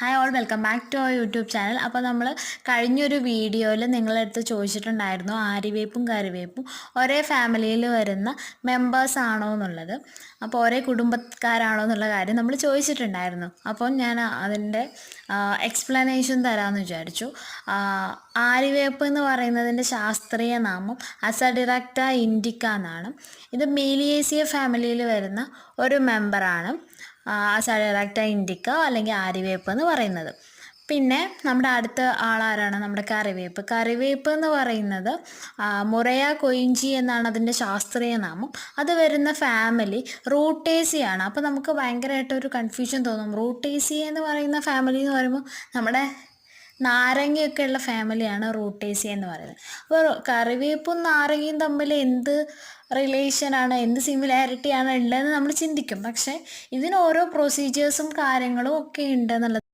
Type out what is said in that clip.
Hi all welcome back to our YouTube channel അപ്പോൾ നമ്മൾ കഴിഞ്ഞൊരു വീഡിയോയിൽ നിങ്ങളെടുത്ത് ചോദിച്ചിട്ടുണ്ടായിരുന്നു ആര്യവേപ്പും കറിവേപ്പും. ഒരേ ഫാമിലിയിൽ വരുന്ന മെമ്പേഴ്സ് ആണോ എന്നുള്ളത്. അപ്പോൾ ഒരേ കുടുംബക്കാരാണോ എന്നുള്ള കാര്യം നമ്മൾ ചോദിച്ചിട്ടുണ്ടായിരുന്നു. അപ്പം ഞാൻ അതിന്റെ എക്സ്പ്ലനേഷൻ തരാമെന്ന് വിചാരിച്ചു. ആര്യവേപ്പ് എന്ന് പറയുന്നതിന്റെ ശാസ്ത്രീയ നാമം അസഡിറക്റ്റ ഇൻഡിക്ക എന്നാണ്. ഇത് മീലിയേസിയ ഫാമിലിയിൽ വരുന്ന ഒരു മെമ്പറാണ് സഡറാക്ട ഇൻഡിക്ക അല്ലെങ്കിൽ ആരിവേപ്പ് എന്ന് പറയുന്നത്. പിന്നെ നമ്മുടെ അടുത്ത ആളാരാണ്? നമ്മുടെ കറിവേപ്പ്. കറിവേപ്പ് എന്ന് പറയുന്നത് മുറയ കൊയിഞ്ചി എന്നാണ് അതിന്റെ ശാസ്ത്രീയ നാമം. അത് വരുന്ന ഫാമിലി റൂട്ടേസിയാണ്. അപ്പോൾ നമുക്ക് ഭയങ്കരമായിട്ട് ഒരു കൺഫ്യൂഷൻ തോന്നും. റൂട്ടേസി എന്ന് പറയുന്ന ഫാമിലി എന്ന് പറയുമ്പോൾ നമ്മുടെ നാരങ്ങയൊക്കെ ഉള്ള ഫാമിലിയാണ് റൂട്ടേസി എന്ന് പറയുന്നത്. അപ്പോൾ കറിവേപ്പും നാരങ്ങയും തമ്മിൽ എന്ത് റിലേഷനാണ് എന്ത് സിമിലാരിറ്റിയാണ് ഉള്ളതെന്ന് നമ്മൾ ചിന്തിക്കും. പക്ഷേ ഇതിന് ഓരോ പ്രൊസീജിയേഴ്സും കാര്യങ്ങളും ഒക്കെ ഉണ്ട് എന്നുള്ളത്